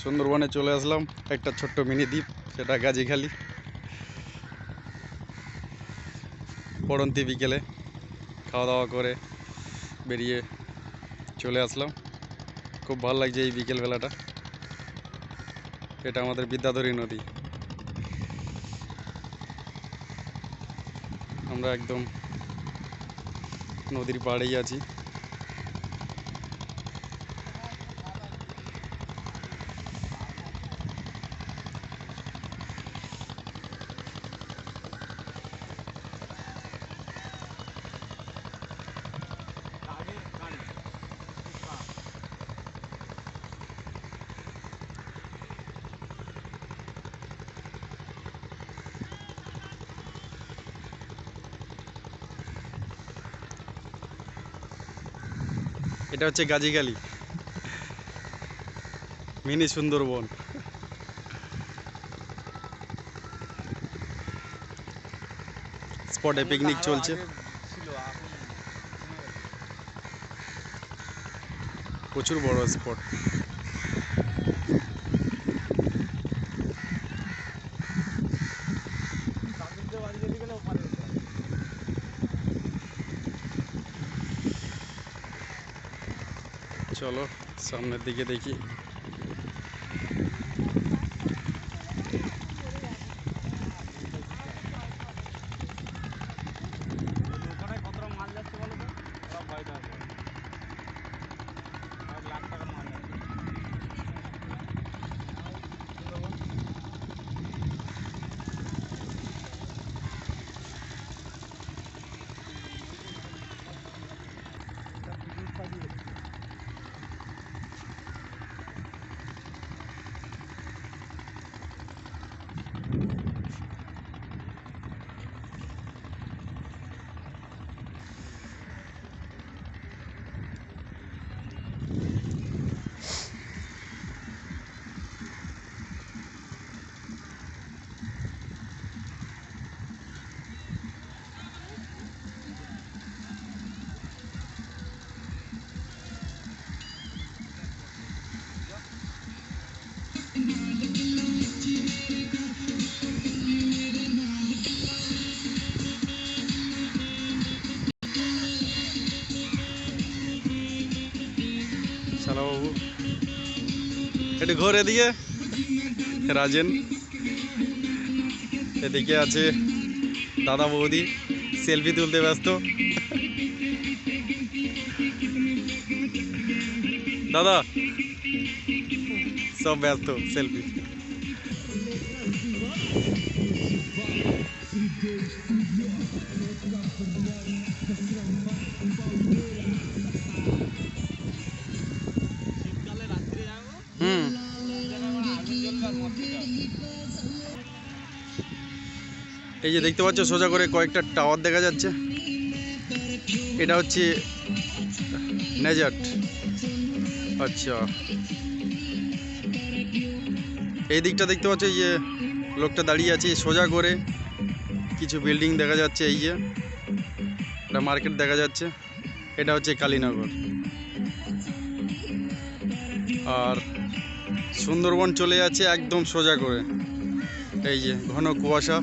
সুন্দরবনে চলে আসলাম। একটা ছোট্ট মিনি দ্বীপ, সেটা গাজীখালি। পড়ন্তি বিকেলে খাওয়া দাওয়া করে বেরিয়ে চলে আসলাম। খুব ভালো লাগছে এই বিকেলবেলাটা। এটা আমাদের বিদ্যাধরী নদী। আমরা একদম নদীর পাড়েই আছি। এটা হচ্ছে গাজীগালি। মিনি সুন্দরবন। স্পটে পিকনিক চলছে। প্রচুর বড় স্পট চলো সামনের দিকে দেখি। একটু ঘোর এদিকে রাজেন এদিকে আছে দাদা বৌদি সেলফি তুলতে ব্যস্ত দাদা সব ব্যস্ত সেলফি শীতকালে এই যে দেখতে পাচ্ছ, সোজা করে কয়েকটা টাওয়ার দেখা যাচ্ছে। এটা হচ্ছে নেজাট আচ্ছা। এই দিকটা দেখতে পাচ্ছ, এই যে লোকটা দাঁড়িয়ে আছে, সোজা করে কিছু বিল্ডিং দেখা যাচ্ছে, এই যে। একটা মার্কেট দেখা যাচ্ছে, এটা হচ্ছে কালীনগর। আর সুন্দরবন চলে যাচ্ছে একদম সোজা করে। এই যে ঘন কুয়াশা।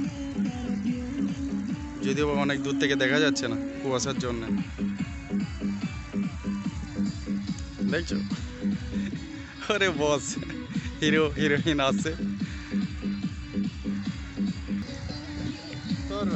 যদিও অনেক দূর থেকে দেখা যাচ্ছে না কুয়াশার জন্য। দেখছ? আরে বস, হিরো, হিরোইন আছে। তোর